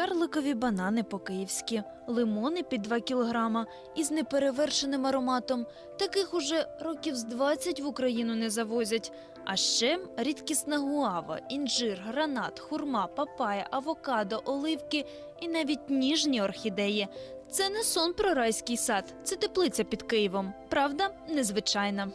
Карликові банани по-київськи, лимони під 2 кілограма із неперевершеним ароматом. Таких уже років з 20 в Україну не завозять. А ще рідкісна гуава, інжир, гранат, хурма, папая, авокадо, оливки і навіть ніжні орхідеї. Це не сон про райський сад, це теплиця під Києвом. Правда, незвичайна.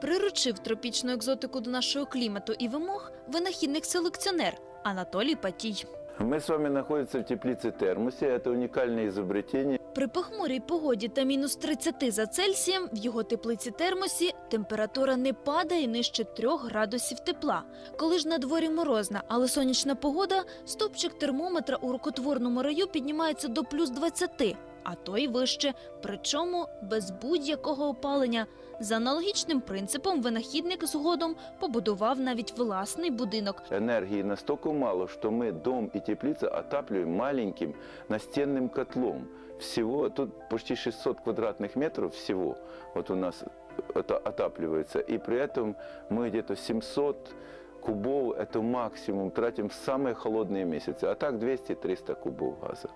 Приручив тропічну екзотику до нашого клімату і вимог винахідник-селекціонер Анатолій Патій. Мы с вами находимся в теплице термосе. Это уникальное изобретение. При похмурій погоді та мінус 30 за Цельсієм в його теплиці термосі температура не падає нижче 3 градусів тепла. Коли ж на дворі морозна, але сонячна погода, стопчик термометра у рукотворному раю піднімається до плюс 20, а то й вище, причому без будь-якого опалення. За аналогічним принципом винахідник згодом побудував навіть власний будинок, Энергии настолько мало, что мы дом и теплицу отапливаем маленьким настенным котлом. Всего тут почти 600 квадратных метров всего вот у нас это отапливается. И при этом мы где-то 700 кубов, это максимум, тратим в самые холодные месяцы. А так 200-300 кубов газа.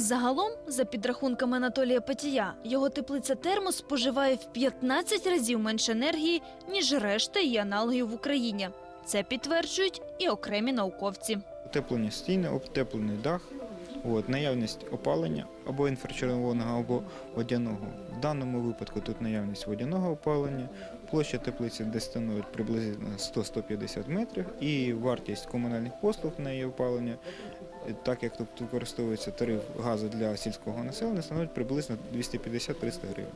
Загалом, за підрахунками Анатолія Патія, його теплиця термос споживає в 15 разів менше енергії, ніж решта її аналогів в Україні. Це підтверджують і окремі науковці. Утеплені стіни, утеплений дах, от, наявність опалення або інфрачервоного, або водяного. В даному випадку тут наявність водяного опалення, площа теплиці десь становить приблизно 100-150 метрів і вартість комунальних послуг на її опалення, так як тут використовується тариф газу для сільського населення, становить приблизно 250-300 гривень.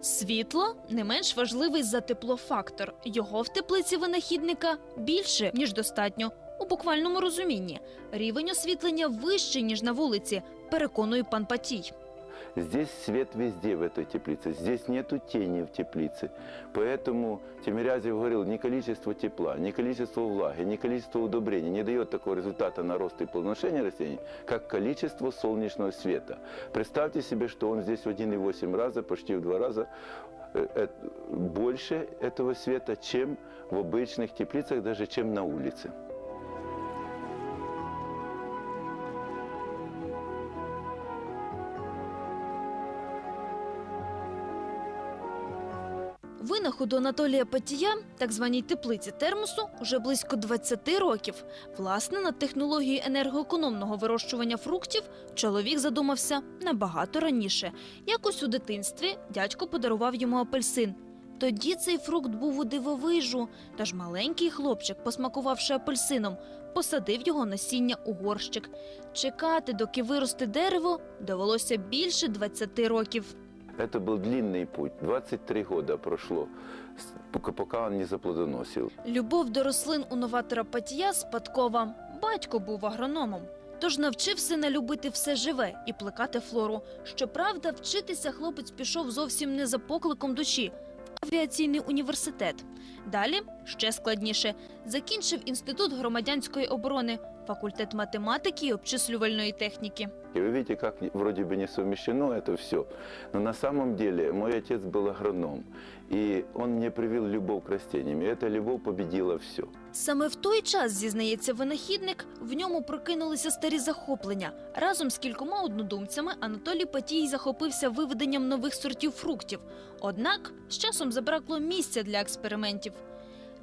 Світло не менш важливий за теплофактор. Його в теплиці винахідника більше ніж достатньо. У буквальному розумінні рівень освітлення вищий ніж на вулиці, переконує пан Патій. Здесь свет везде в этой теплице, здесь нету тени в теплице. Поэтому Тимирязев говорил, не количество тепла, не количество влаги, не количество удобрений не дает такого результата на рост и плодоношение растений, как количество солнечного света. Представьте себе, что он здесь в 1,8 раза, почти в два раза э, э, больше этого света, чем в обычных теплицах, даже чем на улице. Винаходу Анатолія Патія, так званій теплиці термосу, уже близько 20 років. Власне, над технологією енергоекономного вирощування фруктів чоловік задумався набагато раніше. Якось у дитинстві дядько подарував йому апельсин. Тоді цей фрукт був у дивовижу, тож маленький хлопчик, посмакувавши апельсином, посадив його насіння у горщик. Чекати, доки виросте дерево, довелося більше 20 років. Это был длинный путь, 23 года прошло, с- пока пока он не заплодоносил. Любов до рослин у новатора Патія спадкова. Батько був агрономом. Тож навчив сина любити все живе і плекати флору. Щоправда, вчитися хлопець пішов зовсім не за покликом душі в авіаційний університет. Далі ще складніше. Закінчив інститут громадянської оборони, факультет математики і обчислювальної техніки. И вы видите, как не- вроде бы не совмещено это все. Но на самом деле мой отец был агроном. И он мне привил любовь к растениям. И эта любовь победила все. Саме в той час, зізнається винахідник, в ньому прокинулися старі захоплення. Разом з кількома однодумцями Анатолій Патій захопився виведенням нових сортів фруктів. Однак з часом забракло місця для експериментів.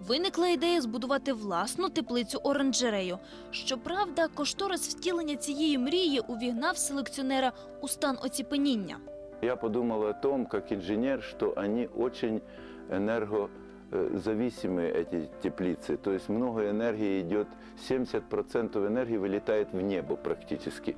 Виникла ідея збудувати власну теплицю оранжерею. Щоправда, кошторис втілення цієї мрії увігнав селекціонера у стан оціпеніння. Я подумал о том, как инженер, что они очень энергозависимые, эти теплицы. То есть много энергии идет, 70% энергии вылетает в небо практически.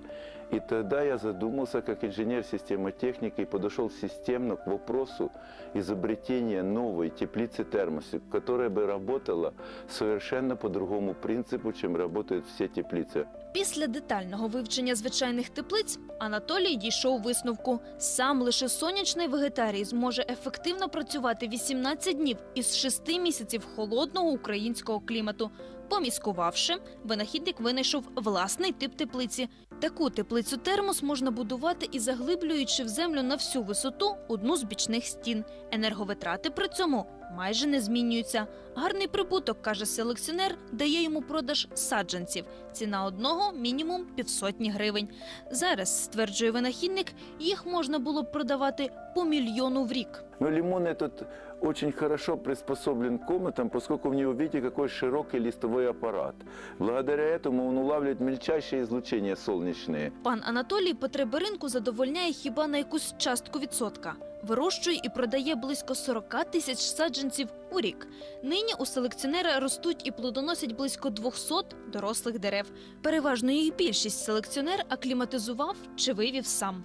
И тогда я задумался, как инженер системотехники, и подошел системно к вопросу изобретения новой теплицы термоса, которая бы работала совершенно по другому принципу, чем работают все теплицы. Після детального вивчення звичайних теплиць Анатолій дійшов висновку: сам лише сонячний вегетарій зможе ефективно працювати 18 днів із 6 місяців холодного українського клімату. Поміскувавши, винахідник винайшов власний тип теплиці. Таку теплицю термос можна будувати і заглиблюючи в землю на всю висоту одну з бічних стін. Енерговитрати при цьому майже не змінюються. Гарний прибуток, каже селекціонер, дає йому продаж саджанців. Ціна одного мінімум півсотні гривень. Зараз, стверджує винахідник, їх можна було б продавати по мільйону в рік. Но лимон этот очень хорошо приспособлен к комнатам, поскольку в него, видите, какой широкий листовой аппарат. Благодаря этому он улавливает мельчайшие излучения солнечные. Пан Анатолій потреби ринку задовольняє хіба на якусь частку відсотка. Вирощує і продає близько 40 тисяч саджанців у рік. Нині у селекціонера ростуть і плодоносять близько 200 дорослих дерев. Переважно їх більшість селекціонер акліматизував чи вивів сам.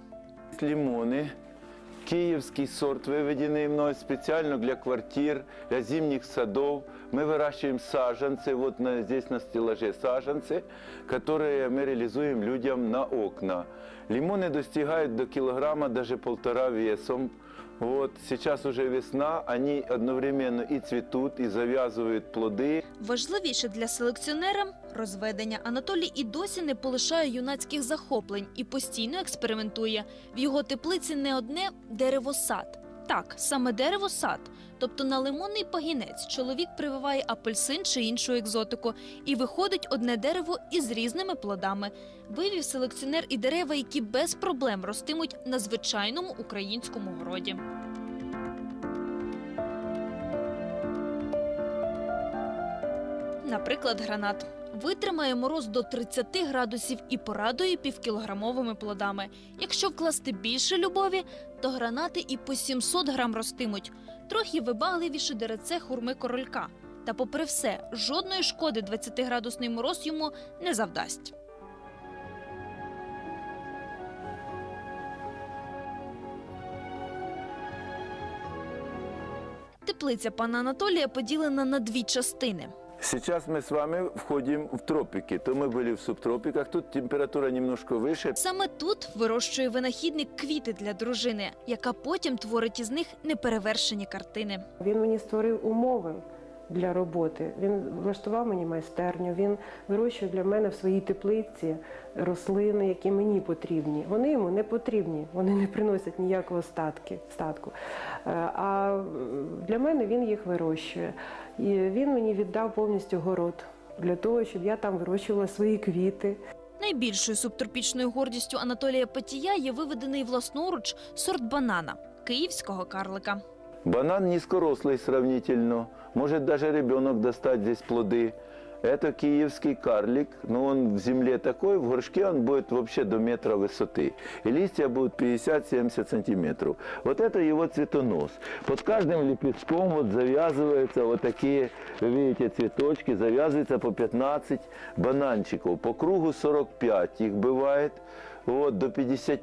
Лимоны, киевский сорт, виведений мною спеціально для квартир, для зимніх садов. Мы выращиваем саженцы, вот на- здесь на стеллаже саженцы, которые мы реализуем людям на окна. Лимоны достигают до килограмма, даже полтора весом. Вот сейчас уже весна, они одновременно и цветут, и завязывают плоды. Важливіше для селекціонера розведення. Анатолій і досі не полишає юнацьких захоплень і постійно експериментує. В його теплиці не одне деревосад. Так, саме деревосад. Тобто на лимонний пагінець чоловік прививає апельсин чи іншу екзотику, і виходить одне дерево із різними плодами. Вивів селекціонер і дерева, які без проблем ростимуть на звичайному українському городі. Наприклад, гранат витримає мороз до 30 градусів і порадує півкілограмовими плодами. Якщо вкласти більше любові, то гранати і по 700 грам ростимуть. Трохи вибагливіше дереце хурми королька. Та, попри все, жодної шкоди 20-градусний мороз йому не завдасть. Теплиця пана Анатолія поділена на дві частини. Сейчас мы с вами входим в тропики. То мы были в субтропиках, тут температура немножко выше. Саме тут вирощує винахідник квіти для дружини, яка потім творить із них неперевершені картини. Він мені створив умови для роботи. Він влаштував мені майстерню. Він вирощує для мене в своїй теплиці рослини, які мені потрібні. Вони йому не потрібні, вони не приносять ніякого статки, статку. Е, А для мене він їх вирощує. І він мені віддав повністю город для того, щоб я там вирощувала свої квіти. Найбільшою субтропічною гордістю Анатолія Патія є виведений власноруч сорт банана київського карлика. Банан низкорослый сравнительно. Может даже ребенок достать здесь плоды. Это киевский карлик, но он в земле такой, в горшке он будет вообще до метра высоты. И листья будут 50-70 сантиметров. Вот это его цветонос. Под каждым лепестком вот завязываются вот такие, вы видите, цветочки, завязывается по 15 бананчиков. По кругу 45 их бывает, вот, до 50.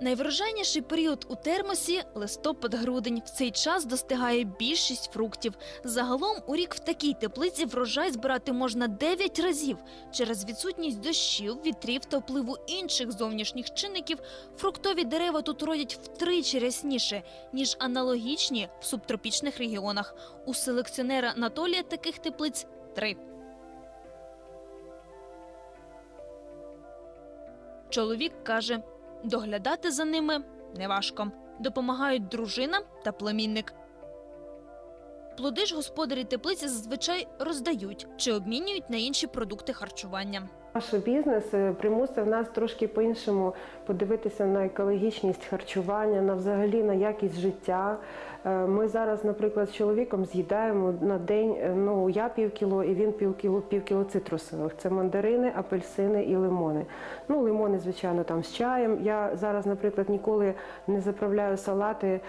Найврожайніший період у термосі листопад-грудень. В цей час достигає більшість фруктів. Загалом у рік в такій теплиці врожай збирати можна 9 разів. Через відсутність дощів, вітрів та впливу інших зовнішніх чинників фруктові дерева тут родять втричі рясніше, ніж аналогічні в субтропічних регіонах. У селекціонера Анатолія таких теплиць три. Чоловік каже, доглядати за ними неважко. Допомагають дружина та племінник. Плоди ж господарі теплиці зазвичай роздають чи обмінюють на інші продукти харчування. Наш бізнес е, примусив нас трошки по-іншому подивитися на екологічність харчування, на взагалі на якість життя. Е, Ми зараз, наприклад, з чоловіком з'їдаємо на день. е, Ну я пів кіло і він пів кіло, цитрусових. Це мандарини, апельсини і лимони. Ну, лимони, звичайно, там з чаєм. Я зараз, наприклад, ніколи не заправляю салати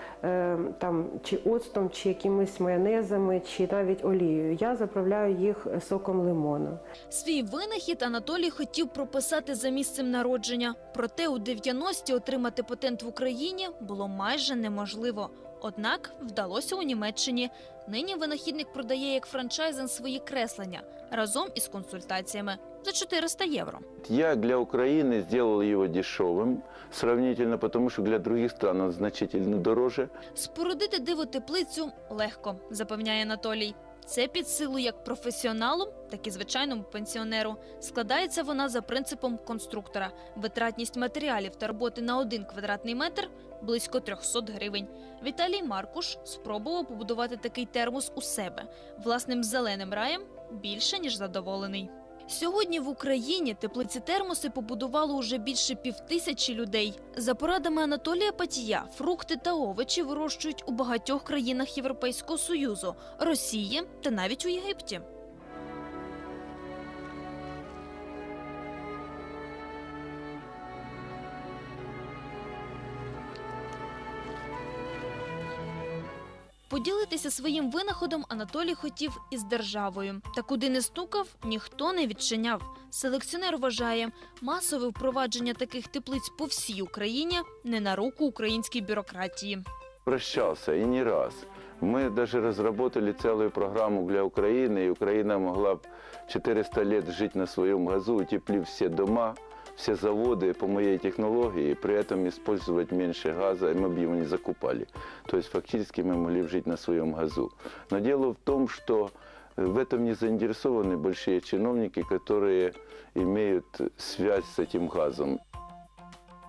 там чи оцтом, чи якимись майонезами, чи навіть олією. Я заправляю їх соком лимону. Свій винахід Анатолій хотів прописати за місцем народження. Проте у 90-ті отримати патент в Україні було майже неможливо. Однак вдалося у Німеччині. Нині винахідник продає як франчайзинг свої креслення разом із консультаціями за 400 євро. Я для Украины сделал его дешевым сравнительно, потому что для других стран значительно дороже. Спорудити диво теплицю легко, запевняє Анатолій. Це під силу як професіоналу, так і звичайному пенсіонеру. Складається вона за принципом конструктора. Витратність матеріалів та роботи на один квадратний метр близько 300 гривень. Віталій Маркуш спробував побудувати такий термос у себе. Власним зеленим раєм більше ніж задоволений. Сьогодні в Україні теплиці термоси побудувало уже більше півтисячі людей. За порадами Анатолія Патія, фрукти та овочі вирощують у багатьох країнах Європейського Союзу, Росії та навіть у Єгипті. Поділитися своїм винаходом Анатолій хотів із державою. Та куди не стукав, ніхто не відчиняв. Селекціонер вважає, масове впровадження таких теплиць по всій Україні не на руку українській бюрократії. Прощался и не раз. Мы даже разработали целую программу для Украины, и Украина могла бы 400 лет жить на своем газу, утеплив все дома, все заводы по моей технологии, и при этом использовать меньше газа, и мы бы его не закупали. То есть фактически мы могли бы жить на своем газу. Но дело в том, что э, в этом не заинтересованы большие чиновники, которые имеют связь с этим газом.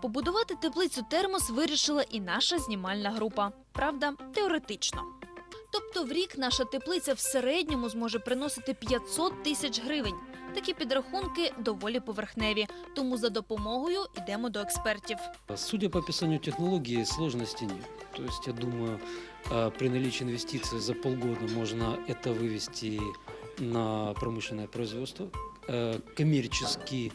Побудувати теплицю термос вирішила і наша знімальна група. Правда, теоретично. Тобто в рік наша теплиця в середньому зможе приносити 500 тисяч гривень. Такі підрахунки доволі поверхневі, тому за допомогою йдемо до експертів. Судя по описанию технологии, сложностей нет. То есть, я думаю, э, при наличии инвестиций за полгода можно это вывести на промышленное производство. Э, Коммерчески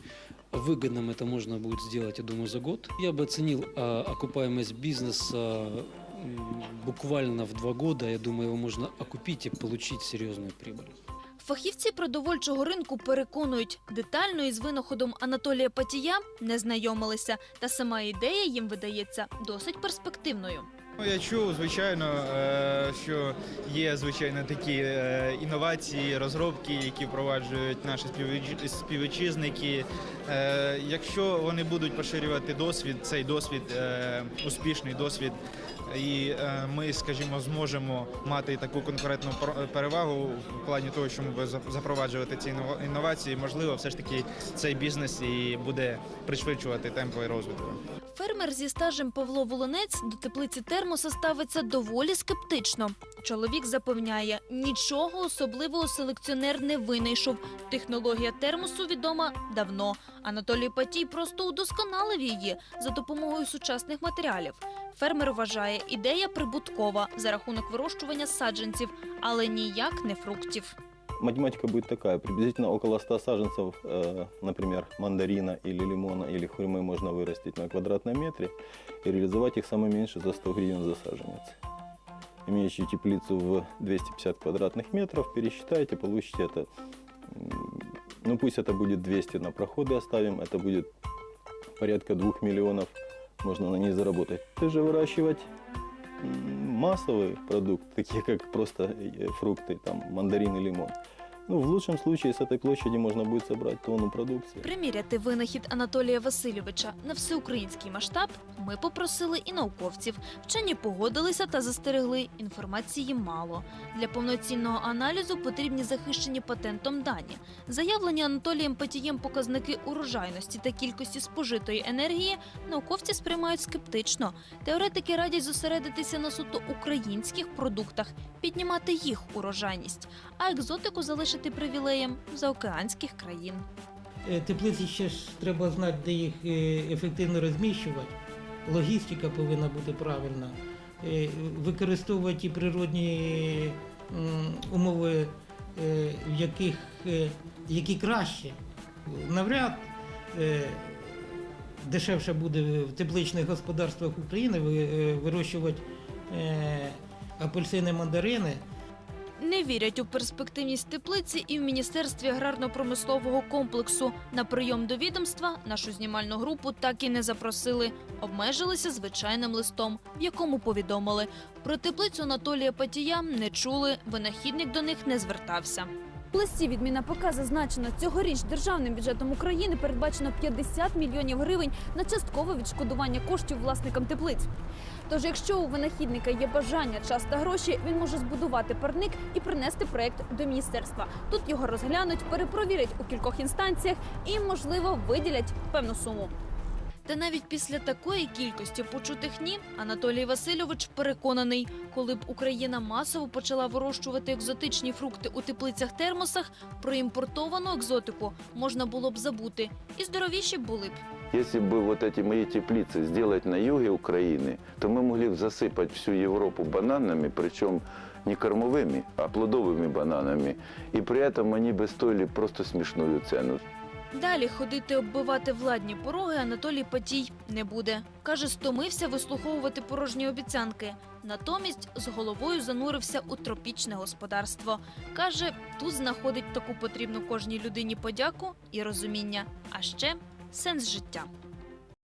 выгодным это можно будет сделать, я думаю, за год. Я бы оценил э, окупаемость бизнеса м, буквально в два года. Я думаю, его можно окупить и получить серьезную прибыль. Фахівці продовольчого ринку переконують, детально із винаходом Анатолія Патія не знайомилися, та сама ідея їм видається досить перспективною. Ну, Я чув, звичайно, е, що є звичайно такі е, інновації, розробки, які впроваджують наші співвітч- співвітчизники. Е, Якщо вони будуть поширювати досвід, цей досвід успішний досвід, і е, ми, скажімо, зможемо мати таку конкурентну пер- перевагу в плані того, що ми будемо запроваджувати ці іннова- інновації, можливо, все ж таки цей бізнес і буде пришвидшувати темпи розвитку. Фермер зі стажем Павло Волонець до теплиці термоса ставиться доволі скептично. Чоловік запевняє, нічого особливого селекціонер не винайшов. Технологія термосу відома давно. Анатолій Патій просто удосконалив її за допомогою сучасних матеріалів. Фермер вважає, ідея прибуткова за рахунок вирощування саджанців, але ніяк не фруктів. Математика будет такая, приблизительно около 100 саженцев, э, например, мандарина или лимона или хурьмы можно вырастить на квадратном метре и реализовать их самое меньше за 100 гривен за саженец. Имеющий теплицу в 250 квадратных метров, пересчитайте, получите это, м, ну пусть это будет 200 на проходы оставим, это будет порядка 2 миллионов, можно на ней заработать. Ты же выращивать м, массовый продукт, такие как просто э, фрукты, там мандарин и лимон. Ну, в лучшем случае с этой площади можно будет собрать тонну продукции. Приміряти винахід Анатолія Васильовича на всеукраїнський масштаб ми попросили і науковців. Вчені погодилися та застерегли. Інформації мало. Для повноцінного аналізу потрібні захищені патентом дані. Заявлені Анатолієм Патієм показники урожайності та кількості спожитої енергії науковці сприймають скептично. Теоретики радять зосередитися на суто українських продуктах, піднімати їх урожайність, а екзотику залишити привілеєм заокеанських країн. Е, Теплиці ще ж треба знати, де їх е, ефективно розміщувати. Логістика повинна бути правильна. Е, Використовувати природні умови, в яких, які краще. Навряд дешевше буде в тепличних господарствах України вирощувати апельсини, мандарини. Не вірять у перспективність теплиці і в міністерстві аграрно-промислового комплексу. На прийом до відомства нашу знімальну групу так і не запросили. Обмежилися звичайним листом, в якому повідомили про теплицю Анатолія Патія не чули. Винахідник до них не звертався. В листі від Мінапк зазначено, цьогоріч державним бюджетом України передбачено 50 мільйонів гривень на часткове відшкодування коштів власникам теплиць. Тож, якщо у винахідника є бажання, час та гроші, він може збудувати парник і принести проект до міністерства. Тут його розглянуть, перепровірять у кількох інстанціях і, можливо, виділять певну суму. Та навіть після такої кількості почутих ні, Анатолій Васильович переконаний, коли б Україна масово почала вирощувати екзотичні фрукти у теплицях-термосах, про імпортовану екзотику можна було б забути, і здоровіші були б. Если бы вот эти мои теплицы сделать на юге Украины, то мы могли бы засыпать всю Европу бананами, причем не кормовыми, а плодовыми бананами. И при этом они бы стоили просто смешную цену. Далі ходити оббивати владні пороги Анатолій Патій не буде. Каже, стомився вислуховувати порожні обіцянки. Натомість з головою занурився у тропічне господарство. Каже, тут знаходить таку потрібну кожній людині подяку і розуміння, а ще сенс життя.